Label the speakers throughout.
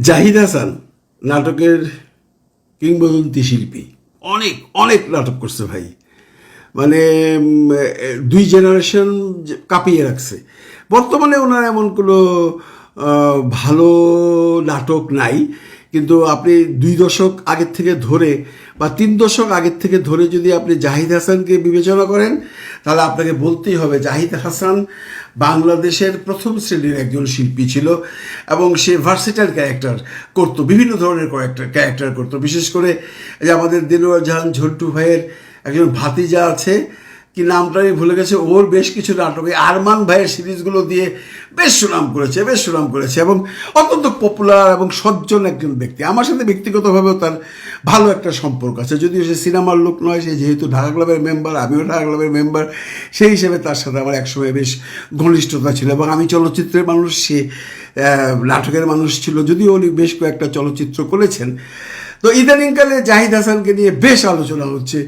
Speaker 1: জাহিদ হাসান নাটকের কিংবদন্তি শিল্পী। অনেক অনেক নাটক করছে ভাই। মানে দুই জেনারেশন কাঁপিয়ে রাখছে। বর্তমানে ওনার এমন কোনো ভালো নাটক নাই। কিন্তু আপনি দুই দশক আগের থেকে ধরে বা তিন দশক আগের থেকে ধরে যদি আপনি জাহিদ হাসানকে বিবেচনা করেন, তাহলে আপনাকে বলতেই হবে জাহিদ হাসান বাংলাদেশের প্রথম শ্রেণির একজন শিল্পী ছিল এবং সে ভার্সিটাল ক্যারেক্টার করত, বিভিন্ন ধরনের ক্যারেক্টার ক্যারেক্টার করতো। বিশেষ করে যে আমাদের দিলওয়ার জাহান ঝন্টু ভাইয়ের একজন ভাতিজা আছে কি নামটা আমি ভুলে গেছে? ওর বেশ কিছু নাটক। এই আরমান ভাইয়ের সিরিজগুলো দিয়ে বেশ সুনাম করেছে, বেশ সুনাম করেছে এবং অত্যন্ত পপুলার এবং সজ্জন একজন ব্যক্তি। আমার সাথে ব্যক্তিগতভাবেও তার ভালো একটা সম্পর্ক আছে। যদিও সে সিনেমার লোক নয়, সে যেহেতু ঢাকা ক্লাবের মেম্বার আমিও ঢাকা ক্লাবের মেম্বার সেই হিসেবে তার সাথে আমার একসময় বেশ ঘনিষ্ঠতা ছিল এবং আমি চলচ্চিত্রের মানুষ, সে নাটকের মানুষ ছিল, যদিও উনি বেশ কয়েকটা চলচ্চিত্র করেছেন। তো ইদানিংকালে জাহিদ হাসানকে নিয়ে বেশ আলোচনা হচ্ছে।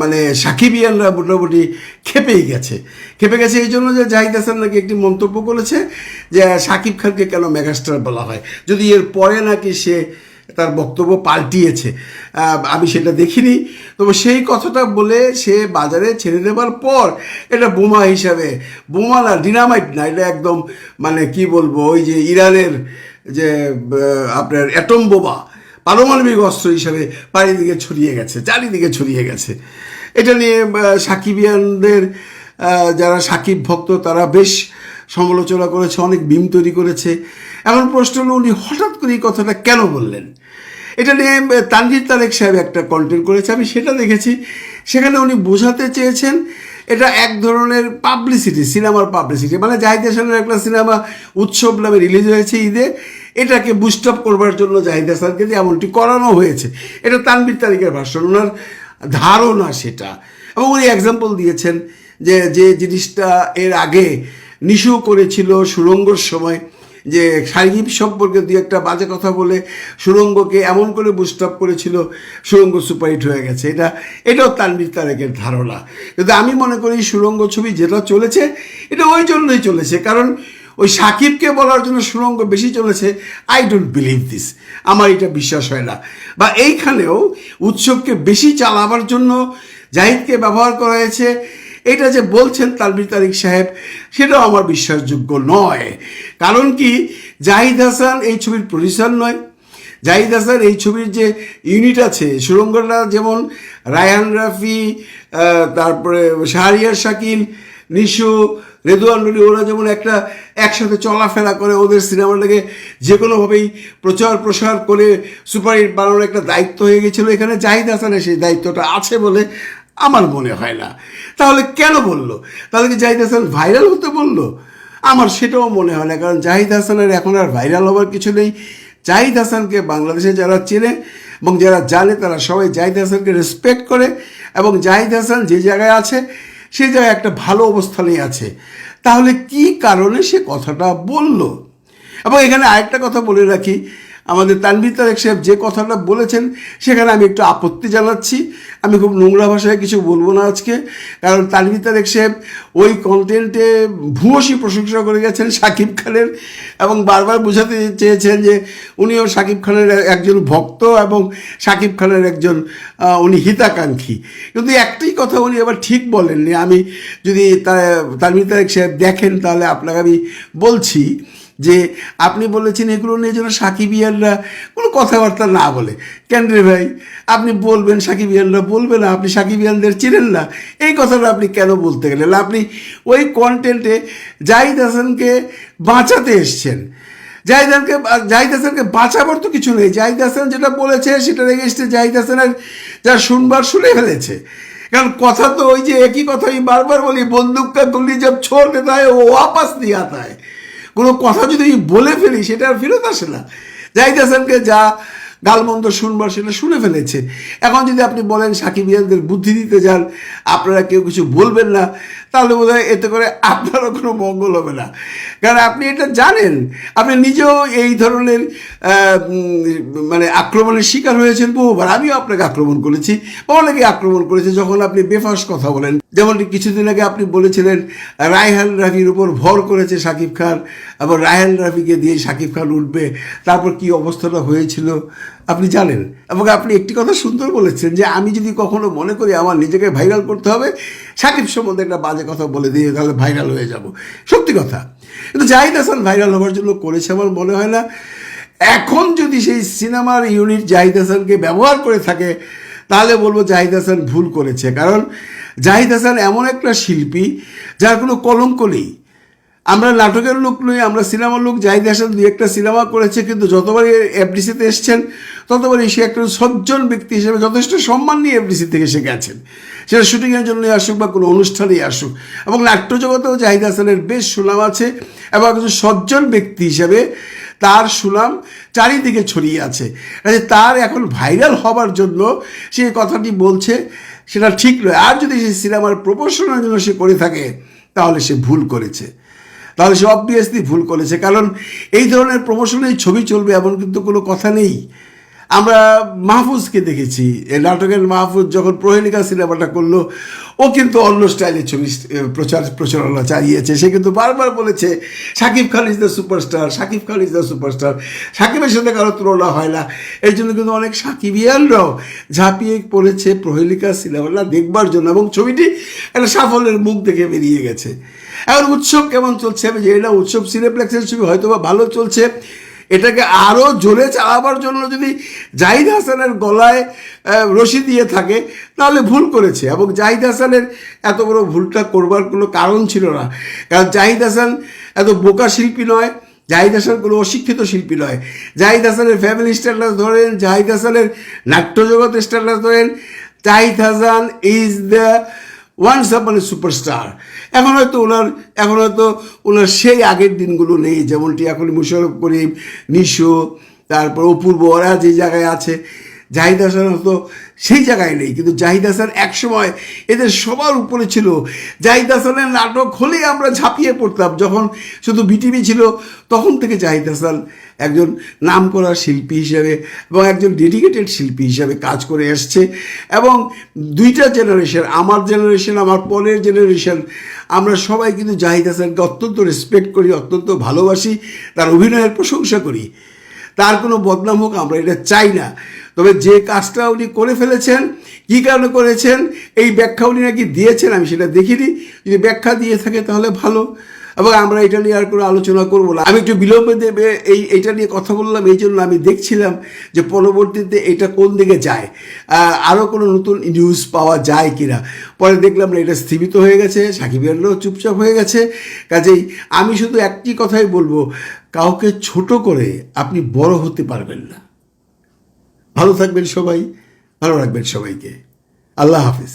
Speaker 1: মানে সাকিবিয়ানরা মোটামুটি খেপেই গেছে। খেপে গেছে এই জন্য যে জাহিদ হাসান নাকি একটি মন্তব্য করেছে যে, সাকিব খানকে কেন মেগাস্টার বলা হয়? যদি এর পরে নাকি সে তার বক্তব্য পাল্টিয়েছে। আমি সেটা দেখিনি। তবে সেই কথাটা বলে সে বাজারে ছেড়ে দেওয়ার পর এটা বোমা হিসাবে, বোমা না ডিনামাইট না, এটা একদম মানে কি বলব, ওই যে ইরানের যে আপনার অ্যাটম বোমা পারমাণবিক অস্ত্র হিসাবে চারিদিকে ছড়িয়ে গেছে, চারিদিকে ছড়িয়ে গেছে। এটা নিয়ে সাকিবিয়ানদের যারা সাকিব ভক্ত, তারা বেশ সমালোচনা করেছে অনেক বিম তৈরি করেছে। এমন প্রশ্ন হলো উনি হঠাৎ করে এই কথাটা কেন বললেন? এটা নিয়ে আহ, তানভীর তারেক সাহেব একটা কন্টেন্ট করেছে আমি সেটা দেখেছি। সেখানে উনি বোঝাতে চেয়েছেন এটা এক ধরনের পাবলিসিটি সিনেমার পাবলিসিটি মানে জাহিদ হাসানের একটা সিনেমা উৎসব নামে রিলিজ হয়েছে ঈদে। এটাকে বুস্ট আপ করবার জন্য জাহিদ হাসানকে দিয়ে এমনটি করানো হয়েছে। এটা তানবির তারিখের ভাষণ ওনার ধারণা সেটা। এবং উনি এক্সাম্পল দিয়েছেন যে যে জিনিসটা এর আগে নিশু করেছিল সুরঙ্গর সময় যে শারীরিক সম্পর্কে দু একটা বাজে কথা বলে সুরঙ্গকে এমন করে বুস্ট করেছিল, সুরঙ্গ সুপারহিট হয়ে গেছে। এটা, এটাও তানভীর তারেকের ধারণা। কিন্তু আমি মনে করি সুরঙ্গ ছবি যেটা চলেছে, এটা ওই জন্যই চলেছে। কারণ ওই সাকিবকে বলার জন্য সুরঙ্গ বেশি চলেছে আই ডোন্ট বিলিভ দিস আমার এটা বিশ্বাস হয় না। বা এইখানেও উৎসবকে বেশি চালাবার জন্য জাহিদকে ব্যবহার করা হয়েছে। এটা যে বলছেন তালবির তারিক সাহেব, সেটাও আমার বিশ্বাসযোগ্য নয়। কারণ কি? জাহিদ হাসান এই ছবির প্রডিউসার নয়। জাহিদ হাসান এই ছবির যে ইউনিট আছে, সুরঙ্গরা যেমন রায়ান রাফি তারপরে শাহরিয়ার শাকিল, নিশু, রেদুয়ান নুরি ওরা যেমন একটা একসাথে চলাফেরা করে ওদের সিনেমাটাকে, যে কোনোভাবেই প্রচার প্রসার করে সুপারহিট বানানোর একটা দায়িত্ব হয়ে গেছিল। এখানে জাহিদ হাসানের সেই দায়িত্বটা আছে বলে আমার মনে হয় না। তাহলে কেন বলল? তাহলে কি জাহিদ হাসান ভাইরাল হতে বলল? আমার সেটাও মনে হয় না, কারণ জাহিদ হাসানের এখন আর ভাইরাল হওয়ার কিছু নেই। জাহিদ হাসানকে বাংলাদেশে যারা চেনে এবং যারা জানে, তারা সবাই জাহিদ হাসানকে রেসপেক্ট করে এবং জাহিদ হাসান যে জায়গায় আছে সেই জায়গায় একটা ভালো অবস্থানেই আছে। তাহলে কি কারণে সে কথাটা বলল? এবং এখানে আরেকটা কথা বলে রাখি আমাদের তানভীর তারেক সাহেব যে কথাটা বলেছেন, সেখানে আমি একটু আপত্তি জানাচ্ছি। আমি খুব নোংরা ভাষায় কিছু বলব না আজকে। কারণ তানভীর তারেক সাহেব ওই কন্টেন্টে ভূয়সী প্রশংসা করে গেছেন শাকিব খানের এবং বারবার বোঝাতে চেয়েছেন যে উনিও শাকিব খানের একজন ভক্ত এবং শাকিব খানের একজন উনি হিতাকাঙ্ক্ষী। কিন্তু একটাই কথা উনি আবার ঠিক বলেননি। আমি যদি তা- তানভীর তারেক সাহেব দেখেন, তাহলে আপনাকে আমি বলছি যে আপনি বলেছেন এগুলো নিয়ে যেন সাকিবিয়ানরা কোনো কথাবার্তা না বলে। কেন রে ভাই? আপনি বলবেন সাকিবিয়ানরা বলবে না, আপনি সাকিবিয়ানদের চিনেন না। এই কথাটা আপনি কেন বলতে গেলেন? আপনি ওই কন্টেন্টে জাহিদ হাসানকে বাঁচাতে এসছেন। জাহিদ হাসানকে জাহিদ হাসানকে বাঁচাবার তো কিছু নেই। জাহিদ হাসান যেটা বলেছে সেটার এগেস্টে জাহিদ হাসানের যা শুনবার, শুনে ফেলেছে। কারণ কথা তো ওই যে একই কথা আমি বারবার বলি বন্দুক কা গুলি জব ছোড় ও ওয়াপাস দিয়ে আতা কোনো কথা যদি বলে ফেলি, সেটা আর ফেরত আসে না। জাহিদ হাসানকে যা গালমন্দ শুনবার সেটা শুনে ফেলেছে। এখন যদি আপনি বলেন সাকিব ইয়ানদের বুদ্ধি দিতে যান, আপনারা কেউ কিছু বলবেন না। তাহলে বোধ এতে করে আপনারও কোনো মঙ্গল হবে না। কারণ আপনি এটা জানেন, আপনি নিজেও এই ধরনের মানে আক্রমণের শিকার হয়েছেন বহুবার। আমিও আপনাকে আক্রমণ করেছি, অনেকে আক্রমণ করেছে যখন আপনি বেফাস কথা বলেন। যেমন কিছুদিন আগে আপনি বলেছিলেন, রায়হান রাফির উপর ভর করেছে শাকিব খান এবং রায়হান রাফিকে দিয়ে শাকিব খান উঠবে, তারপর কি অবস্থাটা হয়েছিল? আপনি জানেন। এবং আপনি একটি কথা সুন্দর বলেছেন যে আমি যদি কখনো মনে করি আমার নিজেকে ভাইরাল করতে হবে, সাকিব সম্বন্ধে একটা বাজে কথা বলে দিয়ে তাহলে ভাইরাল হয়ে যাব। সত্যি কথা। কিন্তু জাহিদ হাসান ভাইরাল হওয়ার জন্য করেছে আমার মনে হয় না। এখন যদি সেই সিনেমার ইউনিট জাহিদ হাসানকে ব্যবহার করে থাকে, তাহলে বলব জাহিদ হাসান ভুল করেছে। কারণ জাহিদ হাসান এমন একটা শিল্পী যার কোনো কলঙ্ক নেই। আমরা নাটকের লোক নই, আমরা সিনেমার লোক। জাহিদ হাসান দুই একটা সিনেমা করেছে, কিন্তু যতবারই এফডিসিতে এসছেন ততবারই সে একটা সজ্জন ব্যক্তি হিসেবে যথেষ্ট সম্মান নিয়ে এফডিসি থেকে সে গেছেন। সেটা শুটিংয়ের জন্যই আসুক বা কোনো অনুষ্ঠানেই আসুক। এবং নাট্য জগতেও জাহিদ হাসানের বেশ সুনাম আছে এবং একজন সজ্জন ব্যক্তি হিসেবে তার সুনাম চারিদিকে ছড়িয়ে আছে। তার এখন ভাইরাল হবার জন্য সে কথাটি বলছে, সেটা ঠিক নয়। আর যদি সে সিনেমার প্রপোর্শনের জন্য সে করে থাকে, তাহলে সে ভুল করেছে। তাহলে সে অবভিয়াসলি ভুল করেছে। কারণ এই ধরনের প্রমোশনের ছবি চলবে এমন কিন্তু কোনো কথা নেই। আমরা মাহফুজকে দেখেছি। নাটকের মাহফুজ যখন প্রহেলিকা সিনেমাটা করল, ও কিন্তু অন্য স্টাইলের ছবি প্রচার, প্রচারণা চালিয়েছে। সে কিন্তু বারবার বলেছে Shakib Khan is the superstar Shakib Khan is the superstar শাকিবের সাথে কারও তুলনা হয় না। এই জন্য কিন্তু অনেক সাকিবিয়ানরাও ঝাঁপিয়ে পড়েছে প্রহেলিকা সিনেমাটা দেখবার জন্য এবং ছবিটি একটা সাফল্যের মুখ দেখে বেরিয়ে গেছে। এখন উৎসব কেমন চলছে? আমি জানি না, উৎসব সিনেপ্লেক্সের ছবি হয়তো বা ভালো চলছে। এটাকে আরও জোরে চালাবার জন্য যদি জাহিদ হাসানের গলায় রশি দিয়ে থাকে, তাহলে ভুল করেছে। এবং জাহিদ হাসানের এত বড় ভুলটা করবার কোনো কারণ ছিল না। কারণ জাহিদ হাসান এত বোকা শিল্পী নয়, জাহিদ হাসান কোনো অশিক্ষিত শিল্পী নয়। জাহিদ হাসানের ফ্যামিলি স্ট্যান্ডার্ড ধরেন, জাহিদ হাসানের নাট্য জগতের স্ট্যান্ডার্ড ধরেন, Zahid Hasan is the once upon superstar এখন হয়তো ওনার এখন হয়তো ওনার সেই আগের দিনগুলো নেই, যেমনটি এখন মুশারফ করিম, নিশো, তারপর অপূর্ব, ওরা যে জায়গায় আছে জাহিদ হাসান হতো সেই জায়গায় নেই। কিন্তু জাহিদ হাসান একসময় এদের সবার উপরে ছিল। জাহিদ হাসানের নাটক হলেই আমরা ঝাঁপিয়ে পড়তাম। যখন শুধু বিটিভি ছিল, তখন থেকে জাহিদ হাসান একজন নামকরা শিল্পী হিসাবে এবং একজন ডেডিকেটেড শিল্পী হিসাবে কাজ করে এসছে। এবং দুইটা জেনারেশন আমার জেনারেশন আমার পরের জেনারেশন আমরা সবাই কিন্তু জাহিদ হাসানকে অত্যন্ত রেসপেক্ট করি, অত্যন্ত ভালোবাসি, তার অভিনয়ের প্রশংসা করি। তার কোনো বদনাম হোক, আমরা এটা চাই না। তবে যে কাজটা উনি করে ফেলেছেন, কী কারণে করেছেন, এই ব্যাখ্যা উনি নাকি দিয়েছেন, আমি সেটা দেখিনি। যদি ব্যাখ্যা দিয়ে থাকে তাহলে ভালো। এবং আমরা এটা নিয়ে আর কোনো আলোচনা করব না। আমি একটু বিলম্বে দেবে, এই এটা নিয়ে কথা বললাম, এই জন্য আমি দেখছিলাম যে পরবর্তীতে এটা কোন দিকে যায়। আরও কোনো নতুন নিউজ পাওয়া যায় কিনা। পরে দেখলাম না, এটা স্থিমিত হয়ে গেছে সাকিবিয়ানরাও চুপচাপ হয়ে গেছে। কাজেই আমি শুধু একটি কথাই বলব, কাউকে ছোট করে আপনি বড় হতে পারবেন না। ভালো থাকবেন সবাই ভালো রাখবেন সবাইকে। আল্লাহ হাফিজ।